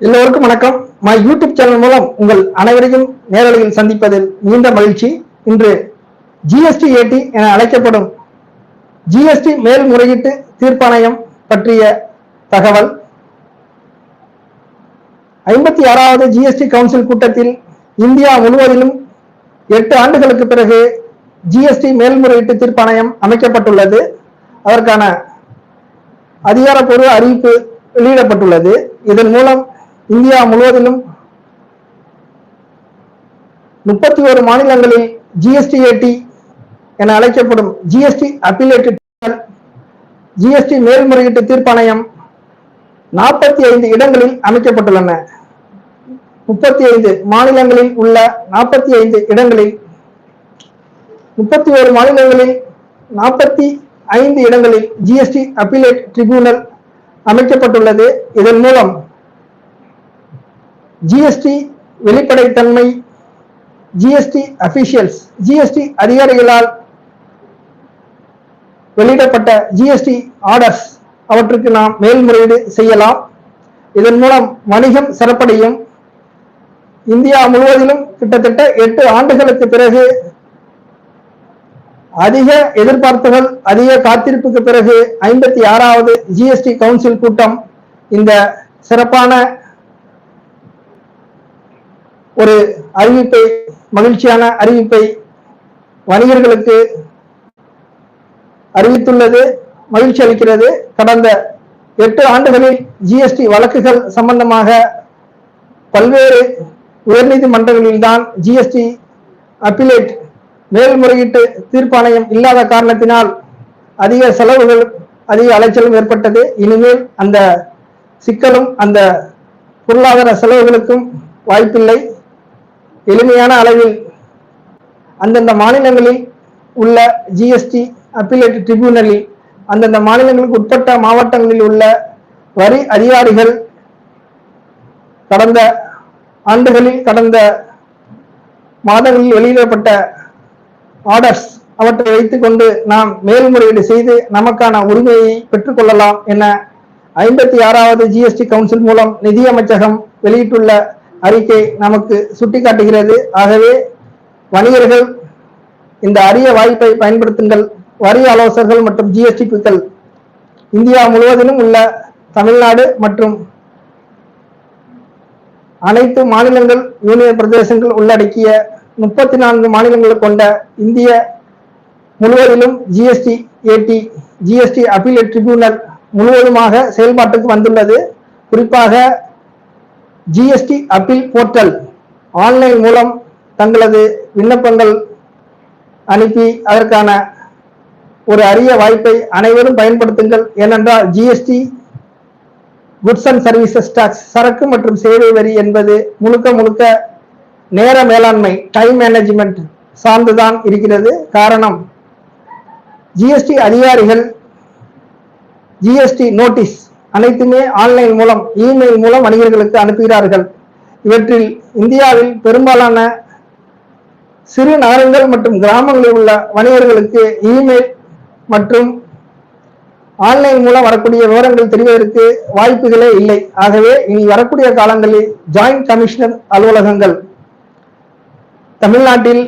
எல்லோருக்கும் வணக்கம். My YouTube channel மூலம் உங்கள் அனைவரையும் நேரலையில் சந்திப்பதில் நீண்ட மகிழ்ச்சி. இன்று ஜிஎஸ்டி ஏடி என அழைக்கப்படும் ஜிஎஸ்டி மேல்முறையீட்டு தீர்ப்பாணையம் பற்றிய தகவல். ஐம்பத்தி ஆறாவது ஜிஎஸ்டி கவுன்சில் கூட்டத்தில் இந்தியா முழுவதிலும் எட்டு ஆண்டுகளுக்கு பிறகு ஜிஎஸ்டி மேல்முறையீட்டு தீர்ப்பாணையம் அமைக்கப்பட்டுள்ளது. அதற்கான அதிகாரப்பூர்வ அறிவிப்பு வெளியிடப்பட்டுள்ளது. இதன் மூலம் இந்தியா முழுவதிலும் முப்பத்தி ஒரு மாநிலங்களில் ஜிஎஸ்டி ஏடி என அழைக்கப்படும் ஜிஎஸ்டி அப்பிலேட்டு ஜிஎஸ்டி மேல்முறையீட்டு தீர்ப்பாணையம் நாற்பத்தி ஐந்து இடங்களில் அமைக்கப்பட்டுள்ளன. முப்பத்தி ஐந்து மாநிலங்களில் உள்ள நாற்பத்தி ஐந்து இடங்களில் முப்பத்தி ஒரு மாநிலங்களில் நாற்பத்தி ஐந்து இடங்களில் ஜிஎஸ்டி அப்பீலேட் ட்ரிபியூனல் அமைக்கப்பட்டுள்ளது. இதன் மூலம் ஜிஎஸ்டி வெளிப்படைத்தன்மை ஜிஎஸ்டி அபிஷியல்ஸ் ஜிஎஸ்டி அதிகாரிகளால் வெளியிடப்பட்ட ஜிஎஸ்டி ஆர்டர்ஸ் அவற்றுக்கு நாம் மேல்முறையீடு செய்யலாம். இதன் மூலம் வணிகம் சிறப்படையும். இந்தியா முழுவதிலும் கிட்டத்தட்ட எட்டு ஆண்டுகளுக்கு பிறகு அதிக எதிர்பார்ப்புகள் அதிக காத்திருப்புக்கு பிறகு ஐம்பத்தி ஆறாவது ஜிஎஸ்டி கவுன்சில் கூட்டம் இந்த சிறப்பான ஒரு அறிவிப்பை மகிழ்ச்சியான அறிவிப்பை வணிகர்களுக்கு அறிவித்துள்ளது. மகிழ்ச்சி அளிக்கிறது. கடந்த எட்டு ஆண்டுகளில் ஜிஎஸ்டி வழக்குகள் சம்பந்தமாக பல்வேறு உயர்நீதிமன்றங்களில் தான் ஜிஎஸ்டி அப்பிலேட் மேல்முறையீட்டு தீர்ப்பாணையம் இல்லாத காரணத்தினால் அதிக செலவுகள் அதிக அலைச்சலும் ஏற்பட்டது. இனிமேல் அந்த சிக்கலும் அந்த பொருளாதார செலவுகளுக்கும் வாய்ப்பில்லை. எளிமையான அளவில் அந்தந்த மாநிலங்களில் உள்ள ஜிஎஸ்டி அப்பிலேட் ட்ரிபியூனலில் அந்தந்த மாநிலங்களுக்கு உட்பட்ட மாவட்டங்களில் உள்ள வரி அதிகாரிகள் கடந்த ஆண்டுகளில் கடந்த மாதங்களில் வெளியிடப்பட்ட ஆர்டர்ஸ் அவற்றை வைத்துக்கொண்டு நாம் மேல்முறையீடு செய்து நமக்கான உரிமையை பெற்றுக்கொள்ளலாம் என ஐம்பத்தி ஆறாவது ஜிஎஸ்டி கவுன்சில் மூலம் நிதியமைச்சகம் வெளியிட்டுள்ள அறிக்கை நமக்கு சுட்டிக்காட்டுகிறது. ஆகவே வணிகர்கள் இந்த அரிய வாய்ப்பை பயன்படுத்துங்கள். வரி ஆலோசகர்கள் மற்றும் ஜிஎஸ்டி ஜிஎஸ்டிபிக்கள் இந்தியா முழுவதிலும் உள்ள தமிழ்நாடு மற்றும் அனைத்து மாநிலங்கள் யூனியன் பிரதேசங்கள் உள்ளடக்கிய முப்பத்தி நான்கு மாநிலங்களை கொண்ட இந்திய முழுவதிலும் GST AT GST appeal tribunal முழுவதுமாக செயல்பாட்டுக்கு வந்துள்ளது. குறிப்பாக ஜிஎஸ்டி அப்பீல் போர்ட்டல் ஆன்லைன் மூலம் தங்களது விண்ணப்பங்கள் அனுப்பி அதற்கான ஒரு அரிய வாய்ப்பை அனைவரும் பயன்படுத்துங்கள். ஏனென்றால் GST goods and services tax சரக்கு மற்றும் சேவை வரி என்பது முழுக்க முழுக்க நேர மேலாண்மை டைம் மேனேஜ்மெண்ட் சார்ந்துதான் இருக்கிறது. காரணம் ஜிஎஸ்டி அதிகாரிகள் ஜிஎஸ்டி நோட்டீஸ் அனைத்துமே ஆன்லைன் மூலம் இமெயில் மூலம் வணிகர்களுக்கு அனுப்புகிறார்கள். இவற்றில் இந்தியாவில் பெரும்பாலான சிறு நகரங்கள் மற்றும் கிராமங்களில் உள்ள வணிகர்களுக்கு இமெயில் மற்றும் ஆன்லைன் மூலம் வரக்கூடிய விவரங்கள் தெரிவதற்கு வாய்ப்புகளே இல்லை. ஆகவே இனி வரக்கூடிய காலங்களில் ஜாயிண்ட் கமிஷனர் அலுவலகங்கள் தமிழ்நாட்டில்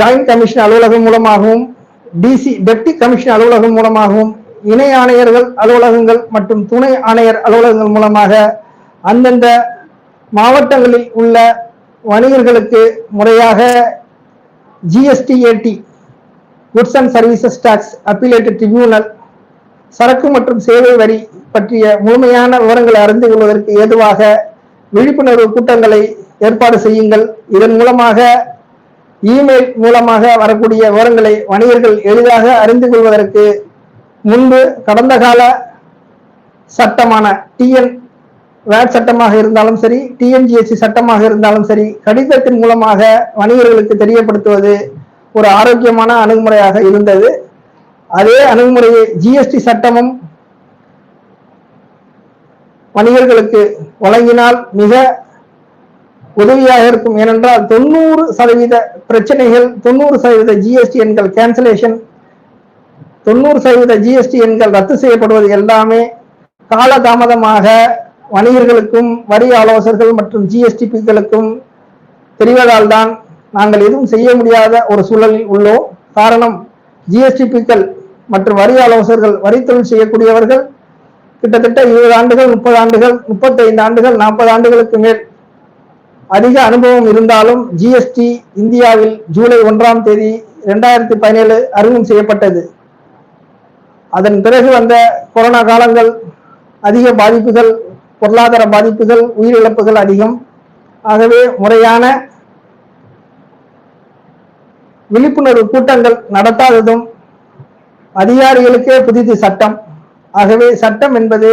ஜாயிண்ட் கமிஷன் அலுவலகம் மூலமாகவும் டிசி டெப்டி கமிஷன் அலுவலகம் மூலமாகவும் இணை ஆணையர்கள் அலுவலகங்கள் மற்றும் துணை ஆணையர் அலுவலகங்கள் மூலமாக அந்தந்த மாவட்டங்களில் உள்ள வணிகர்களுக்கு முறையாக GSTAT goods and services tax appellate tribunal சரக்கு மற்றும் சேவை வரி பற்றிய முழுமையான விவரங்களை அறிந்து கொள்வதற்கு ஏதுவாக விழிப்புணர்வு கூட்டங்களை ஏற்பாடு செய்யுங்கள். இதன் மூலமாக இமெயில் மூலமாக வரக்கூடிய விவரங்களை வணிகர்கள் எளிதாக அறிந்து கொள்வதற்கு முன்பு கடந்த கால சட்டமான டிஎன் வேட் சட்டமாக இருந்தாலும் சரி டிஎன்ஜிஎஸ்சி சட்டமாக இருந்தாலும் சரி கடிதத்தின் மூலமாக வணிகர்களுக்கு தெரியப்படுத்துவது ஒரு ஆரோக்கியமான அணுகுமுறையாக இருந்தது. அதே அணுகுமுறையை ஜிஎஸ்டி சட்டமும் வணிகர்களுக்கு வழங்கினால் மிக உதவியாக இருக்கும். ஏனென்றால் தொண்ணூறு சதவீத பிரச்சனைகள் தொண்ணூறு சதவீத ஜிஎஸ்டி எண்கள் கேன்சலேஷன் தொண்ணூறு சதவீத ஜிஎஸ்டி எண்கள் ரத்து செய்யப்படுவது எல்லாமே காலதாமதமாக வணிகர்களுக்கும் வரி ஆலோசகர்கள் மற்றும் ஜிஎஸ்டிபிக்களுக்கும் தெரிவதால் தான் நாங்கள் எதுவும் செய்ய முடியாத ஒரு சூழலில் உள்ளோம். காரணம் ஜிஎஸ்டிபிக்கள் மற்றும் வரி ஆலோசகர்கள் வரித்தொழில் செய்யக்கூடியவர்கள் கிட்டத்தட்ட இருபது ஆண்டுகள் முப்பது ஆண்டுகள் முப்பத்தைந்து ஆண்டுகள் நாற்பது ஆண்டுகளுக்கு மேல் அதிக அனுபவம் இருந்தாலும் ஜிஎஸ்டி இந்தியாவில் ஜூலை ஒன்றாம் தேதி இரண்டாயிரத்தி பதினேழு அறிமுகம் செய்யப்பட்டது. அதன் பிறகு வந்த கொரோனா காலங்கள் அதிக பாதிப்புகள் பொருளாதார பாதிப்புகள் உயிரிழப்புகள் அதிகம். ஆகவே முறையான விழிப்புணர்வு கூட்டங்கள் நடத்தாததும் அதிகாரிகளுக்கே புதிது சட்டம். ஆகவே சட்டம் என்பது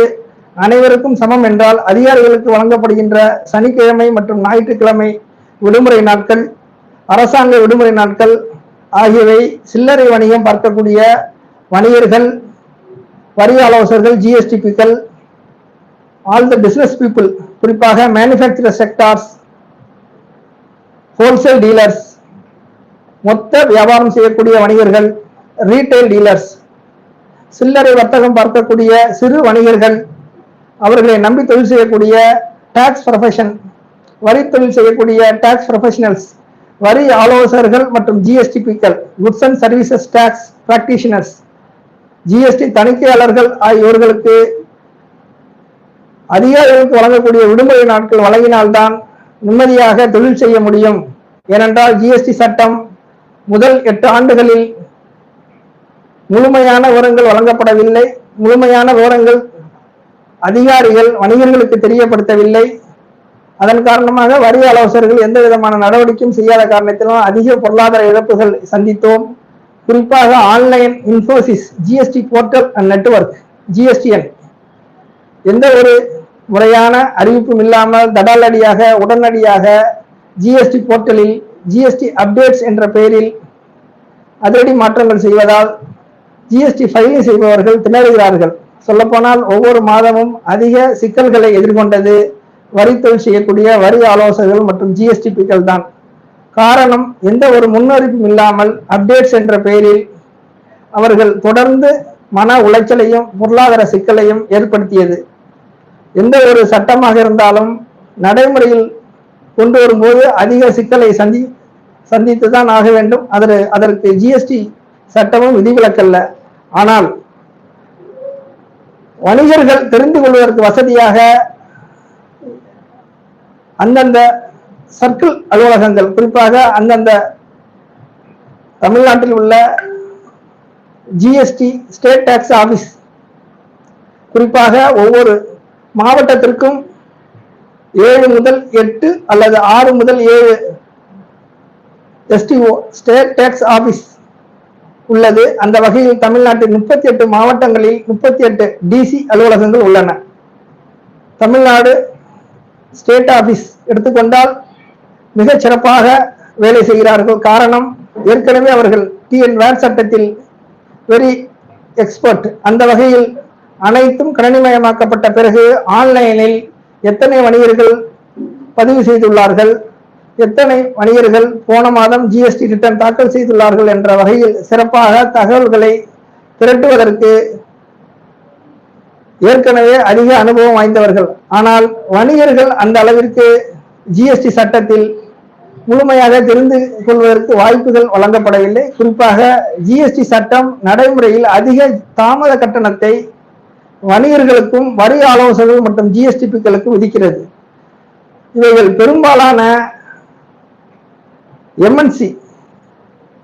அனைவருக்கும் சமம் என்றால் அதிகாரிகளுக்கு வழங்கப்படுகின்ற சனிக்கிழமை மற்றும் ஞாயிற்றுக்கிழமை விடுமுறை நாட்கள் அரசாங்க விடுமுறை நாட்கள் ஆகியவை சில்லறை வணிகம் பார்க்கக்கூடிய வணிகர்கள் வரி ஆலோசகர்கள் ஜிஎஸ்டிபிக்கள் ஆல் த பிசினஸ் பீப்புள் குறிப்பாக மேனுஃபேக்சரர் செக்டார்ஸ் ஹோல்சேல் டீலர்ஸ் மொத்த வியாபாரம் செய்யக்கூடிய வணிகர்கள் ரீட்டைல் டீலர்ஸ் சில்லறை வர்த்தகம் பார்க்கக்கூடிய சிறு வணிகர்கள் அவர்களை நம்பி தொழில் செய்யக்கூடிய டாக்ஸ் ப்ரொஃபஷன் வரி தொழில் செய்யக்கூடிய டாக்ஸ் ப்ரொஃபஷனல்ஸ் வரி ஆலோசகர்கள் மற்றும் GST பிக்கள் goods and services tax practitioners GST தணிக்கையாளர்கள் ஆகியோர்களுக்கு அதிகாரிகளுக்கு வழங்கக்கூடிய விடுமுறை நாட்கள் வழங்கினால்தான் நிம்மதியாக தொழில் செய்ய முடியும். ஏனென்றால் ஜிஎஸ்டி சட்டம் முதல் எட்டு ஆண்டுகளில் முழுமையான விவரங்கள் வழங்கப்படவில்லை. முழுமையான விவரங்கள் அதிகாரிகள் வணிகர்களுக்கு தெரியப்படுத்தவில்லை. அதன் காரணமாக வரி ஆலோசகர்கள் எந்த விதமான நடவடிக்கையும் செய்யாத காரணத்திலும் அதிக பொருளாதார இழப்புகள் சந்தித்தோம். குறிப்பாக online Infosys GST portal and network GSTN. எந்த ஒரு முறையான அறிவிப்பும் இல்லாமல் தடாலடியாக உடனடியாக ஜிஎஸ்டி போர்ட்டலில் ஜிஎஸ்டி அப்டேட்ஸ் என்ற பெயரில் அதிரடி மாற்றங்கள் செய்வதால் ஜிஎஸ்டி ஃபைலிங் செய்பவர்கள் திணறுகிறார்கள். சொல்லப்போனால் ஒவ்வொரு மாதமும் அதிக சிக்கல்களை எதிர்கொண்டது வரித்தொழில் செய்யக்கூடிய வரி ஆலோசகர்கள் மற்றும் ஜிஎஸ்டிபிக்கள் தான். காரணம் எந்த ஒரு முன்னறிவிப்பும் இல்லாமல் அப்டேட்ஸ் என்ற பெயரில் அவர்கள் தொடர்ந்து மன உளைச்சலையும் பொருளாதார சிக்கலையும் ஏற்படுத்தியது. எந்த ஒரு சட்டமாக இருந்தாலும் நடைமுறையில் கொண்டு வரும்போது அதிக சிக்கலை சந்தி சந்தித்து தான் ஆக வேண்டும். அதற்கு அதற்கு ஜிஎஸ்டி சட்டமும் விதிவிலக்கல்ல. ஆனால் வணிகர்கள் தெரிந்து கொள்வதற்கு வசதியாக அந்தந்த சர்க்கிள் அலுவலகங்கள் குறிப்பாக அந்தந்த தமிழ்நாட்டில் உள்ள ஜிஎஸ்டி ஸ்டேட் டாக்ஸ் ஆபீஸ் குறிப்பாக ஒவ்வொரு மாவட்டத்திற்கும் ஏழு முதல் எட்டு அல்லது ஆறு முதல் ஏழு எஸ்டிஓ ஸ்டேட் டேக்ஸ் ஆபீஸ் உள்ளது. அந்த வகையில் தமிழ்நாட்டில் முப்பத்தி எட்டு மாவட்டங்களில் முப்பத்தி எட்டு டிசி அலுவலகங்கள் உள்ளன. தமிழ்நாடு ஸ்டேட் ஆபீஸ் எடுத்துக்கொண்டால் மிக சிறப்பாக வேலை செய்கிறார்கள். காரணம் ஏற்கனவே அவர்கள் டிஎன் வேர் சட்டத்தில் வெரி எக்ஸ்பர்ட் அந்த வகையில் அனைத்தும் கணினிமயமாக்கப்பட்ட பிறகு ஆன்லைனில் எத்தனை வணிகர்கள் பதிவு செய்துள்ளார்கள்? எத்தனை வணிகர்கள் போன மாதம் ஜிஎஸ்டி ரிட்டர்ன் தாக்கல் செய்துள்ளார்கள் என்ற வகையில் சிறப்பாக தகவல்களை திரட்டுவதற்கு ஏற்கனவே அதிக அனுபவம் வாய்ந்தவர்கள். ஆனால் வணிகர்கள் அந்த அளவிற்கு ஜிஎஸ்டி சட்டத்தில் முழுமையாக தெரிந்து கொள்வதற்கு வாய்ப்புகள் வழங்கப்படவில்லை. குறிப்பாக ஜிஎஸ்டி சட்டம் நடைமுறையில் அதிக தாமத கட்டணத்தை வணிகர்களுக்கும் வரி ஆலோசகர்கள் மற்றும் ஜிஎஸ்டிபிக்களுக்கும் விதிக்கிறது. இவைகள் பெரும்பாலான எம்என்சி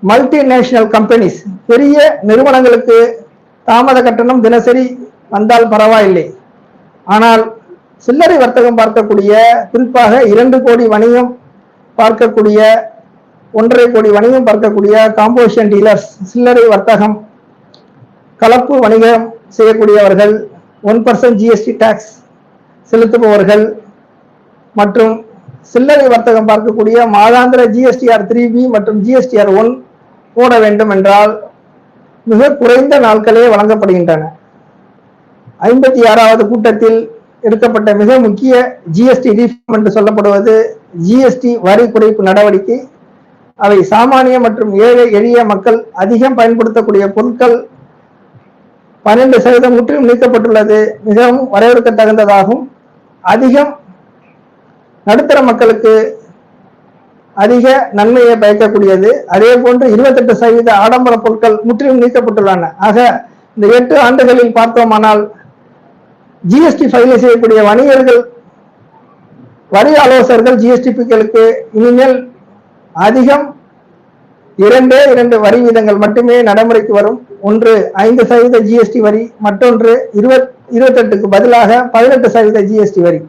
மல்டிநேஷனல் கம்பெனிஸ் பெரிய நிறுவனங்களுக்கு தாமத கட்டணம் தினசரி வந்தால் பரவாயில்லை. ஆனால் சில்லறை வர்த்தகம் பார்க்கக்கூடிய குறிப்பாக இரண்டு கோடி வணிகம் பார்க்கக்கூடிய ஒன்றரை கோடி வணிகம் பார்க்கக்கூடிய காம்போசிஷன் டீலர்ஸ் சில்லறை வர்த்தகம் கலப்பு வணிகம் செய்யக்கூடியவர்கள் ஒன் பர்சன்ட் ஜிஎஸ்டி டேக்ஸ் செலுத்துபவர்கள் மற்றும் சில்லறை வர்த்தகம் பார்க்கக்கூடிய மாதாந்திர ஜிஎஸ்டிஆர் த்ரீ பி மற்றும் ஜிஎஸ்டிஆர் ஒன் போட வேண்டும் என்றால் மிக குறைந்த நாட்களே வழங்கப்படுகின்றன. ஐம்பத்தி ஆறாவது கூட்டத்தில் எடுக்கப்பட்ட மிக முக்கிய ஜிஎஸ்டி ரீஃபார்ம் என்று சொல்லப்படுவது ஜிஎஸ்டி வரி குறைப்பு நடவடிக்கை. அவை சாமானிய மற்றும் ஏழை எளிய மக்கள் அதிகம் பயன்படுத்தக்கூடிய பொருட்கள் பன்னெண்டு சதவீதம் முற்றிலும் நீக்கப்பட்டுள்ளது. மிகவும் வரவேற்க தகுந்ததாகும் அதிகம் நடுத்தர மக்களுக்கு அதிக நன்மையை பயக்கக்கூடியது. அதே போன்று இருபத்தெட்டு சதவீத ஆடம்பர பொருட்கள் முற்றிலும் நீக்கப்பட்டுள்ளன. ஆக இந்த எட்டு ஆண்டுகளில் பார்த்தோமானால் ஜிஎஸ்டி ஃபைல் செய்யக்கூடிய வணிகர்கள் வரி ஆலோசகர்கள் ஜிஎஸ்டிபிக்களுக்கு இனிமேல் அதிகம் இரண்டே இரண்டு வரி வீதங்கள் மட்டுமே நடைமுறைக்கு வரும். ஒன்று ஐந்து சதவீத ஜிஎஸ்டி வரி மற்றொன்று இருபத் இருபத்தெட்டுக்கு பதிலாக பதினெட்டு சதவீத ஜிஎஸ்டி வரி.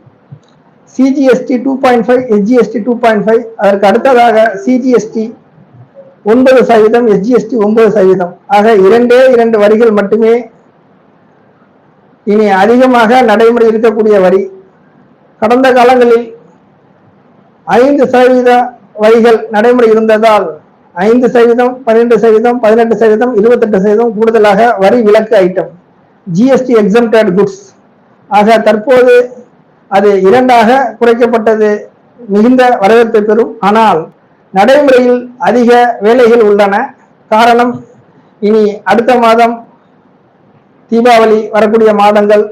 CGST two point five SGST two point five அதற்கு அடுத்ததாக சிஜிஎஸ்டி ஒன்பது சதவீதம் எஸ்ஜிஎஸ்டி ஒன்பது சதவீதம். ஆக இரண்டே இரண்டு வரிகள் மட்டுமே இனி அதிகமாக நடைமுறை இருக்கக்கூடிய வரி. கடந்த காலங்களில் ஐந்து சதவீத வரிகள் நடைமுறை இருந்ததால் ஐந்து சதவீதம் பன்னிரெண்டு சதவீதம் பதினெட்டு சதவீதம் இருபத்தெட்டு சதவீதம் கூடுதலாக வரி விலக்கு ஐட்டம் ஜிஎஸ்டி எக்ஸம்டட் குட்ஸ் ஆக தற்போது அது இரண்டாக குறைக்கப்பட்டது. மிகுந்த வரவேற்பை பெறும். ஆனால் நடைமுறையில் அதிக வேலைகள் உள்ளன. காரணம் இனி அடுத்த மாதம் தீபாவளி வரக்கூடிய மாதங்கள்.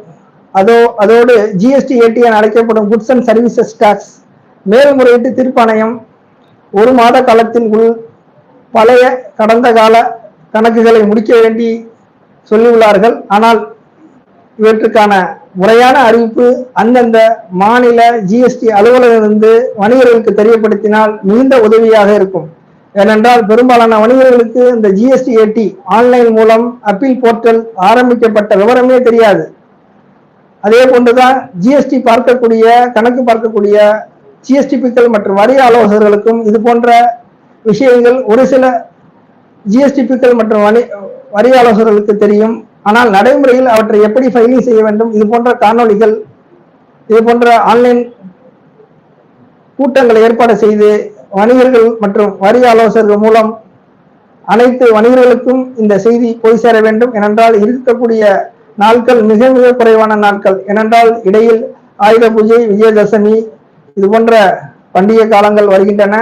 அதோ அதோடு ஜிஎஸ்டி ஏடிஎன் அழைக்கப்படும் குட்ஸ் அண்ட் சர்வீசஸ் டாக்ஸ் மேல்முறையீட்டு தீர்ப்பாணையம் ஒரு மாத காலத்தின் உள் பழைய கடந்த கால கணக்குகளை முடிக்க வேண்டி சொல்லியுள்ளார்கள். ஆனால் இவற்றுக்கான முறையான அறிவிப்பு அந்தந்த மாநில ஜிஎஸ்டி அலுவலகிலிருந்து வணிகர்களுக்கு தெரியப்படுத்தினால் மிகுந்த உதவியாக இருக்கும். ஏனென்றால் பெரும்பாலான வணிகர்களுக்கு இந்த ஜிஎஸ்டி ஏடி ஆன்லைன் மூலம் அப்பீல் போர்ட்டல் ஆரம்பிக்கப்பட்ட விவரமே தெரியாது. அதே போன்றுதான் ஜிஎஸ்டி பார்க்கக்கூடிய கணக்கு பார்க்கக்கூடிய ஜிஎஸ்டிபிக்கள் மற்றும் வரி ஆலோசகர்களுக்கும் இது போன்ற விஷயங்கள் ஒரு சில ஜிஎஸ்டிபிக்கள் மற்றும் வணி வரி ஆலோசகர்களுக்கு தெரியும். ஆனால் நடைமுறையில் அவற்றை எப்படி ஃபைலிங் செய்ய வேண்டும்? இது போன்ற காணொளிகள் இது போன்ற ஆன்லைன் கூட்டங்களை ஏற்பாடு செய்து வணிகர்கள் மற்றும் வரி ஆலோசகர்கள் மூலம் அனைத்து வணிகர்களுக்கும் இந்த செய்தி போய் சேர வேண்டும். ஏனென்றால் இருக்கக்கூடிய நாட்கள் மிக மிக குறைவான நாட்கள். ஏனென்றால் இடையில் ஆயுத பூஜை விஜயதசமி இது போன்ற பண்டிகை காலங்கள் வருகின்றன.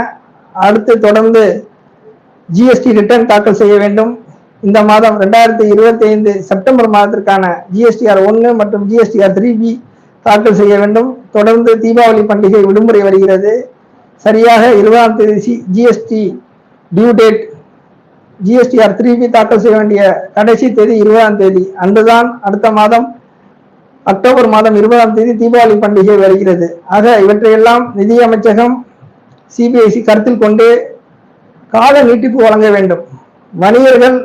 அடுத்து தொடர்ந்து ஜிஎஸ்டி ரிட்டர்ன் தாக்கல் செய்ய வேண்டும். இந்த மாதம் ரெண்டாயிரத்தி இருபத்தி ஐந்து செப்டம்பர் மாதத்திற்கான ஜிஎஸ்டிஆர் ஒன்று மற்றும் ஜிஎஸ்டிஆர் த்ரீ பி தாக்கல் செய்ய வேண்டும். தொடர்ந்து தீபாவளி பண்டிகை விடுமுறை வருகிறது. சரியாக இருபதாம் தேதி GST due date GSTR three B தாக்கல் செய்ய வேண்டிய கடைசி தேதி இருபதாம் தேதி. அன்றுதான் அடுத்த மாதம் அக்டோபர் மாதம் இருபதாம் தேதி தீபாவளி பண்டிகை வருகிறது. ஆக இவற்றையெல்லாம் நிதியமைச்சகம் சிபிஐசி கருத்தில் கொண்டு கால நீட்டிப்பு வழங்க வேண்டும். வணிகர்கள்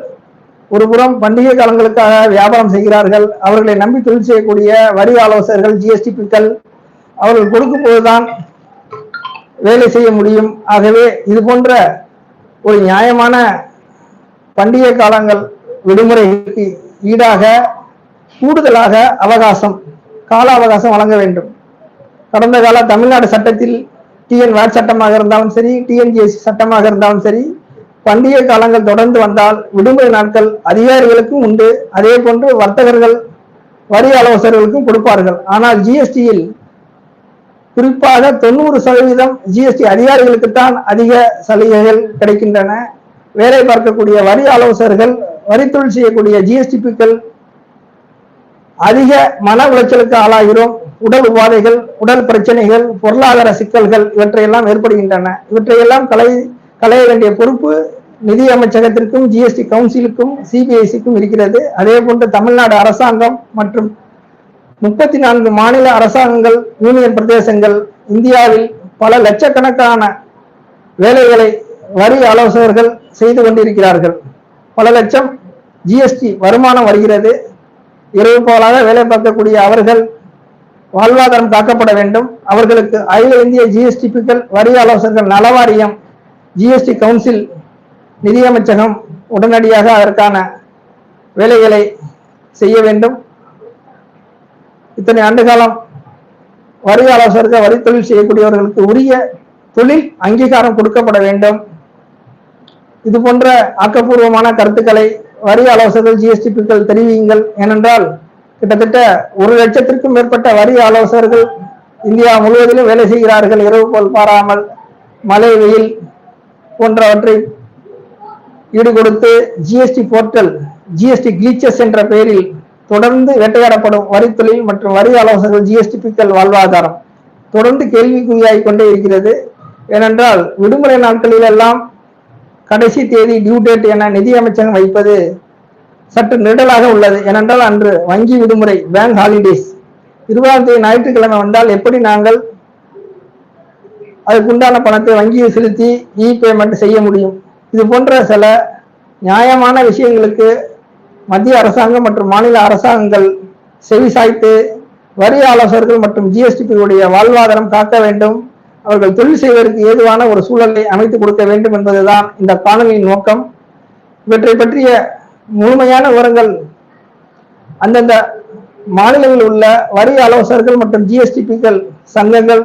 ஒருபுறம் பண்டிகை காலங்களுக்காக வியாபாரம் செய்கிறார்கள். அவர்களை நம்பி தொழில் செய்யக்கூடிய வரி ஆலோசகர்கள் ஜிஎஸ்டிபிக்கள் அவர்கள் கொடுக்கும் போதுதான் வேலை செய்ய முடியும். ஆகவே இது போன்ற ஒரு நியாயமான பண்டிகை காலங்கள் விடுமுறைக்கு ஈடாக கூடுதலாக அவகாசம் கால அவகாசம் வழங்க வேண்டும். கடந்த கால தமிழ்நாடு சட்டத்தில் டிஎன் வாட் சட்டமாக இருந்தாலும் சரி டிஎன்ஜிஎஸ்சி சட்டமாக இருந்தாலும் சரி பண்டிகை காலங்கள் தொடர்ந்து வந்தால் விடுமுறை நாட்கள் அதிகாரிகளுக்கும் உண்டு. அதே போன்று வர்த்தகர்கள் வரி ஆலோசகர்களுக்கும் கொடுப்பார்கள். ஆனால் ஜிஎஸ்டியில் குறிப்பாக தொண்ணூறு சதவீதம் ஜிஎஸ்டி அதிகாரிகளுக்குத்தான் அதிக சலுகைகள் கிடைக்கின்றன. வேலை பார்க்கக்கூடிய வரி ஆலோசகர்கள் வரித்தொழில் செய்யக்கூடிய ஜிஎஸ்டிபிக்கள் அதிக மன உளைச்சலுக்கு ஆளாகிறோம். உடல் உபாதைகள் உடல் பிரச்சனைகள் பொருளாதார சிக்கல்கள் இவற்றையெல்லாம் ஏற்படுகின்றன. இவற்றையெல்லாம் கலை களைய வேண்டிய பொறுப்பு நிதி அமைச்சகத்திற்கும் ஜிஎஸ்டி கவுன்சிலுக்கும் சிபிஐசிக்கும் இருக்கிறது. அதே போன்று தமிழ்நாடு அரசாங்கம் மற்றும் முப்பத்தி நான்கு மாநில அரசாங்கங்கள் யூனியன் பிரதேசங்கள் இந்தியாவில் பல லட்சக்கணக்கான வேலைகளை வரி ஆலோசகர்கள் செய்து கொண்டிருக்கிறார்கள். பல லட்சம் ஜிஎஸ்டி வருமானம் வருகிறது. இரவு போலாக வேலை பார்க்கக்கூடிய அவர்கள் வாழ்வாதாரம் காக்கப்பட வேண்டும். அவர்களுக்கு அகில இந்திய ஜிஎஸ்டிபிக்கள் வரி ஆலோசகர்கள் நலவாரியம் ஜிஎஸ்டி கவுன்சில் நிதியமைச்சகம் உடனடியாக அதற்கான வேலைகளை செய்ய வேண்டும். இத்தனை ஆண்டு காலம் வரி ஆலோசகர்கள் வரி தொழில் செய்யக்கூடியவர்களுக்கு உரிய தொழில் அங்கீகாரம் கொடுக்கப்பட வேண்டும். இது போன்ற ஆக்கப்பூர்வமான கருத்துக்களை வரி ஆலோசகர்கள் ஜிஎஸ்டிபிக்கள் தெரிவியுங்கள். ஏனென்றால் கிட்டத்தட்ட ஒரு லட்சத்திற்கும் மேற்பட்ட வரி ஆலோசகர்கள் இந்தியா முழுவதிலும் வேலை செய்கிறார்கள். இரவு போல் பாராமல் மழை வெயில் போன்றவற்றை ஈடுகொடுத்து ஜிஎஸ்டி போர்ட்டல் ஜிஎஸ்டி கிளீச்சஸ் என்ற பெயரில் தொடர்ந்து வேட்டையாடப்படும் வரித்தொழில் மற்றும் வரி ஆலோசகர்கள் ஜிஎஸ்டி பிக்கல் வாழ்வாதாரம் தொடர்ந்து கேள்விக்குறியாகிக் கொண்டே இருக்கிறது. ஏனென்றால் விடுமுறை நாட்களில் எல்லாம் கடைசி தேதி டியூ டேட் என நிதி அமைச்சகம் வைப்பது சற்று நிடலாக உள்ளது. ஏனென்றால் அன்று வங்கி விடுமுறை பேங்க் ஹாலிடேஸ் இருபதாம் தேதி ஞாயிற்றுக்கிழமை வந்தால் எப்படி நாங்கள் அதுக்குண்டான பணத்தை வங்கியில் செலுத்தி இ பேமெண்ட் செய்ய முடியும்? இது போன்ற சில நியாயமான விஷயங்களுக்கு மத்திய அரசாங்கம் மற்றும் மாநில அரசாங்கங்கள் செவிசாய்த்து வரி ஆலோசகர்கள் மற்றும் ஜிஎஸ்டிபியுடைய வாழ்வாதாரம் காக்க வேண்டும். அவர்கள் தொழில் செய்வதற்கு ஏதுவான ஒரு சூழலை அமைத்து கொடுக்க வேண்டும் என்பதுதான் இந்த காணொலியின் நோக்கம். இவற்றை பற்றிய முழுமையான விவரங்கள் அந்தந்த மாநிலங்களில் உள்ள வரி ஆலோசகர்கள் மற்றும் ஜிஎஸ்டிபிக்கள் சங்கங்கள்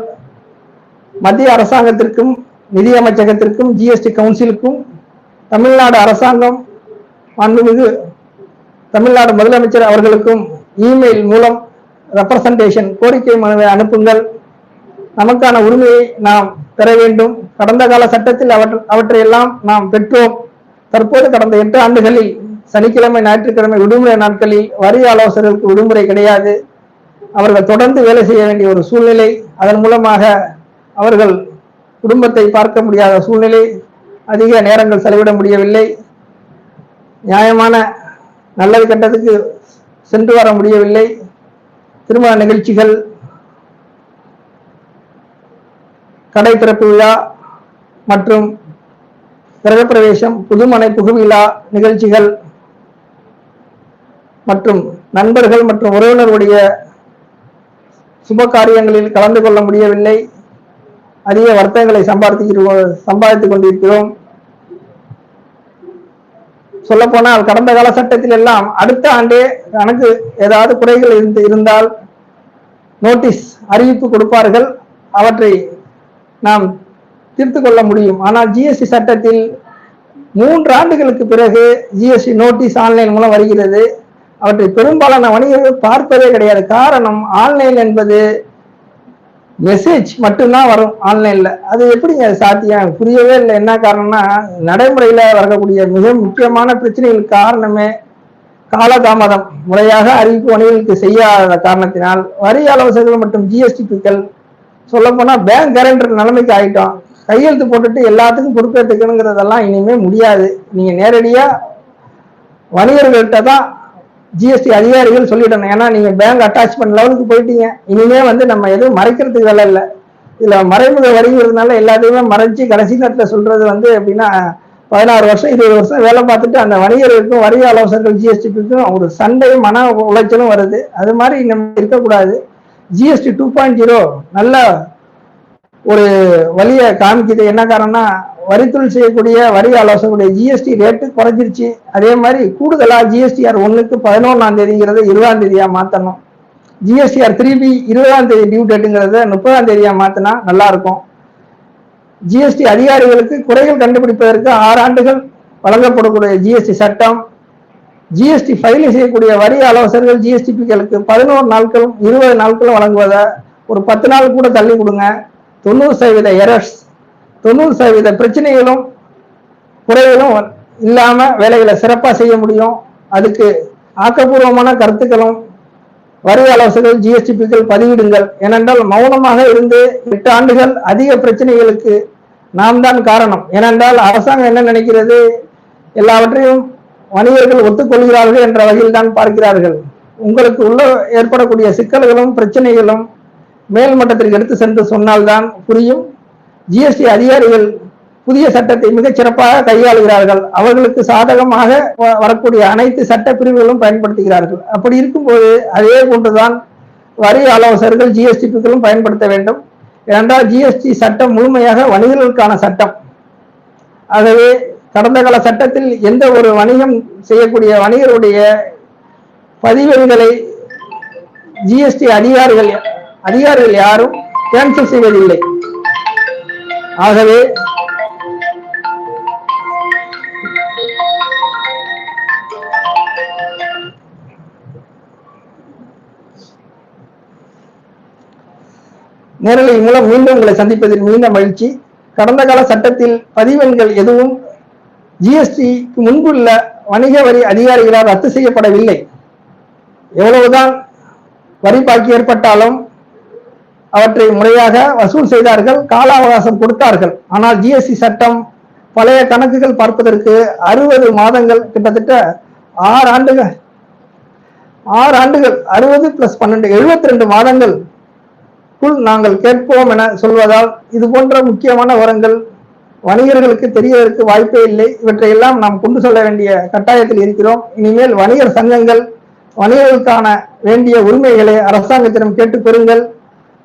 மத்திய அரசாங்கத்திற்கும் நிதி அமைச்சகத்திற்கும் ஜிஎஸ்டி கவுன்சிலுக்கும் தமிழ்நாடு அரசாங்கம் மாண்புமிகு தமிழ்நாடு முதலமைச்சர் அவர்களுக்கும் இமெயில் மூலம் ரெப்ரசன்டேஷன் கோரிக்கை மனுவை அனுப்புங்கள். நமக்கான உரிமையை நாம் பெற வேண்டும். கடந்த கால சட்டத்தில் அவற்றை அவற்றையெல்லாம் நாம் பெற்றோம். தற்போது கடந்த எட்டு ஆண்டுகளில் சனிக்கிழமை ஞாயிற்றுக்கிழமை விடுமுறை நாட்களில் வரி ஆலோசகர்களுக்கு விடுமுறை கிடையாது. அவர்கள் தொடர்ந்து வேலை செய்ய வேண்டிய ஒரு சூழ்நிலை. அதன் மூலமாக அவர்கள் குடும்பத்தை பார்க்க முடியாத சூழ்நிலை. அதிக நேரங்கள் செலவிட முடியவில்லை. நியாயமான நல்லது கட்டத்துக்கு சென்று வர முடியவில்லை. திருமண நிகழ்ச்சிகள் கடை திறப்பு விழா மற்றும் கிரகப்பிரவேசம் புதுமனை புகுவிழா நிகழ்ச்சிகள் மற்றும் நண்பர்கள் மற்றும் உறவினருடைய சுப காரியங்களில் கலந்து கொள்ள முடியவில்லை. அதிக வர்த்தகங்களை சம்பாதிக்கிறோம் சம்பாதித்துக் கொண்டிருக்கிறோம். சொல்லப்போனால் கடந்த கால சட்டத்தில் எல்லாம் அடுத்த ஆண்டே கணக்கு ஏதாவது குறைகள் இருந்து இருந்தால் நோட்டீஸ் அறிவிப்பு கொடுப்பார்கள். அவற்றை நாம் தீர்த்து கொள்ள முடியும். ஆனால் ஜிஎஸ்டி சட்டத்தில் மூன்று ஆண்டுகளுக்கு பிறகு ஜிஎஸ்டி நோட்டீஸ் ஆன்லைன் மூலம் வருகிறது. அவற்றை பெரும்பாலான வணிகர்கள் பார்ப்பதே கிடையாது. காரணம் ஆன்லைன் என்பது மெசேஜ் மட்டும்தான் வரும் ஆன்லைன்ல அது எப்படிங்க சாத்தியம்? புரியவே இல்லை. என்ன காரணம்னா நடைமுறையில வரக்கூடிய மிக முக்கியமான பிரச்சனைகளுக்கு காரணமே காலதாமதம். முறையாக அறிவிப்பு வணிகர்களுக்கு செய்யாத காரணத்தினால் வரி ஆலோசகர்கள் மற்றும் ஜிஎஸ்டிபிக்கள் சொல்ல போனா பேங்க் கேரண்டர் நிலைமைக்கு ஆகிட்டோம் கையெழுத்து போட்டுட்டு எல்லாத்துக்கும் பொறுப்பேற்றுக்கணுங்கிறதெல்லாம் இனிமே முடியாது. நீங்க நேரடியா வணிகர்கள்ட்ட தான் ஜிஎஸ்டி அதிகாரிகள் சொல்லிடணும். ஏன்னா நீங்க பேங்க் அட்டாச்மெண்ட் லெவலுக்கு போயிட்டீங்க. இனிமே வந்து நம்ம எதுவும் மறைக்கிறதுக்கு வேலை இல்லை. இதுல மறைமுக வரிங்கிறதுனால எல்லாத்தையுமே மறைச்சு கடைசி நேரத்தில் சொல்றது வந்து எப்படின்னா பதினாறு வருஷம் இருபது வருஷம் வேலை பார்த்துட்டு அந்த வணிகர்களுக்கும் வரி ஆலோசகர்கள் ஜிஎஸ்டிக்கும் ஒரு சண்டையும் மன உளைச்சலும் வருது. அது மாதிரி நம்ம இருக்கக்கூடாது. ஜிஎஸ்டி டூ பாயிண்ட் ஜீரோ நல்லா ஒரு வழியை காமிக்குது. என்ன காரணம்னா வரித்துள் செய்யக்கூடிய வரி ஆலோசகருடைய ஜிஎஸ்டி ரேட்டு குறைஞ்சிருச்சு. அதே மாதிரி கூடுதலாக ஜிஎஸ்டிஆர் ஒன்றுக்கு பதினொன்றாம் தேதிங்கிறத இருபதாம் தேதியாக மாற்றணும் ஜிஎஸ்டிஆர் த்ரீ பி இருபதாம் தேதி டியூ டேட்டுங்கிறத முப்பதாம் தேதியாக மாற்றினா நல்லா இருக்கும் ஜிஎஸ்டி அதிகாரிகளுக்கு குறைகள் கண்டுபிடிப்பதற்கு ஆறு ஆண்டுகள் வழங்கப்படக்கூடிய ஜிஎஸ்டி சட்டம். ஜிஎஸ்டி ஃபைல் செய்யக்கூடிய வரி ஆலோசகர்கள் ஜிஎஸ்டிபிக்களுக்கு பதினோரு நாட்களும் இருபது நாட்களும் வழங்குவதை ஒரு பத்து நாள் கூட தள்ளி கொடுங்க. தொண்ணூறு சதவீத எரர்ஸ் தொண்ணூறு சதவீத பிரச்சனைகளும் குறைகளும் இல்லாமல் வேலைகளை சிறப்பாக செய்ய முடியும். அதுக்கு ஆக்கப்பூர்வமான கருத்துக்களும் வரி ஆலோசகர்கள் ஜிஎஸ்டிபிக்கள் பதிவிடுங்கள். ஏனென்றால் மௌனமாக இருந்து எட்டு ஆண்டுகள் அதிக பிரச்சனைகளுக்கு நாம் தான் காரணம். ஏனென்றால் அரசாங்கம் என்ன நினைக்கிறது? எல்லாவற்றையும் வணிகர்கள் ஒத்துக்கொள்கிறார்கள் என்ற வகையில் தான் பார்க்கிறார்கள். உங்களுக்கு உள்ள ஏற்படக்கூடிய சிக்கல்களும் பிரச்சனைகளும் மேல் மட்டத்திற்கு எடுத்து சென்று சொன்னால்தான் புரியும். ஜிஎஸ்டி அதிகாரிகள் புதிய சட்டத்தை மிகச் சிறப்பாக கையாளுகிறார்கள். அவர்களுக்கு சாதகமாக வரக்கூடிய அனைத்து சட்ட பிரிவுகளும் பயன்படுத்துகிறார்கள். அப்படி இருக்கும்போது அதே போன்றுதான் வரி ஆலோசகர்கள் ஜிஎஸ்டிபிக்களும் பயன்படுத்த வேண்டும். ஏனென்றால் ஜிஎஸ்டி சட்டம் முழுமையாக வணிகர்களுக்கான சட்டம். ஆகவே கடந்த கால சட்டத்தில் எந்த ஒரு வணிகம் செய்யக்கூடிய வணிகருடைய பதிவெண்களை ஜிஎஸ்டி அதிகாரிகள் அதிகாரிகள் யாரும் கேன்சல் செய்வதில்லை. ஆகவே நேரலை மூலம் மீண்டும் உங்களை சந்திப்பதில் மிகுந்த மகிழ்ச்சி. கடந்த கால சட்டத்தில் பதிவெண்கள் எதுவும் ஜிஎஸ்டிக்கு முன்புள்ள வணிக வரி அதிகாரிகளால் ரத்து செய்யப்படவில்லை. எவ்வளவுதான் வரி பாக்கி ஏற்பட்டாலும் அவற்றை முறையாக வசூல் செய்தார்கள் கால அவகாசம் கொடுத்தார்கள். ஆனால் ஜிஎஸ்டி சட்டம் பழைய கணக்குகள் பார்ப்பதற்கு அறுபது மாதங்கள் கிட்டத்தட்ட ஆறு ஆண்டுகள் ஆறு ஆண்டுகள் அறுபது பிளஸ் பன்னெண்டு எழுபத்தி ரெண்டு மாதங்கள் குள் நாங்கள் கேட்போம் என சொல்வதால் இது போன்ற முக்கியமான விவரங்கள் வணிகர்களுக்கு தெரியவதற்கு வாய்ப்பே இல்லை. இவற்றையெல்லாம் நாம் கொண்டு சொல்ல வேண்டிய கட்டாயத்தில் இருக்கிறோம். இனிமேல் வணிகர் சங்கங்கள் வணிகர்களுக்கான வேண்டிய உரிமைகளை அரசாங்கத்திடம் கேட்டுக்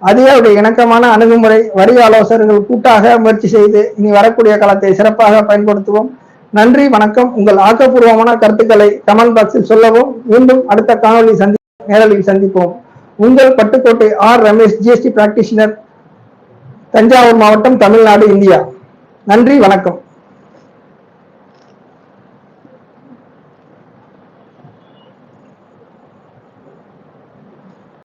அதே அவருடைய இணக்கமான அணுகுமுறை வரி ஆலோசகர்கள் கூட்டாக முயற்சி செய்து இனி வரக்கூடிய காலத்தை சிறப்பாக பயன்படுத்துவோம். நன்றி வணக்கம். உங்கள் ஆக்கப்பூர்வமான கருத்துக்களை கமெண்ட் பாக்ஸில் சொல்லவும். மீண்டும் அடுத்த காணொலி சந்தி நேரலில் சந்திப்போம். உங்கள் Pattukkottai R Ramesh GST practitioner Thanjavur மாவட்டம் தமிழ்நாடு இந்தியா. நன்றி வணக்கம்.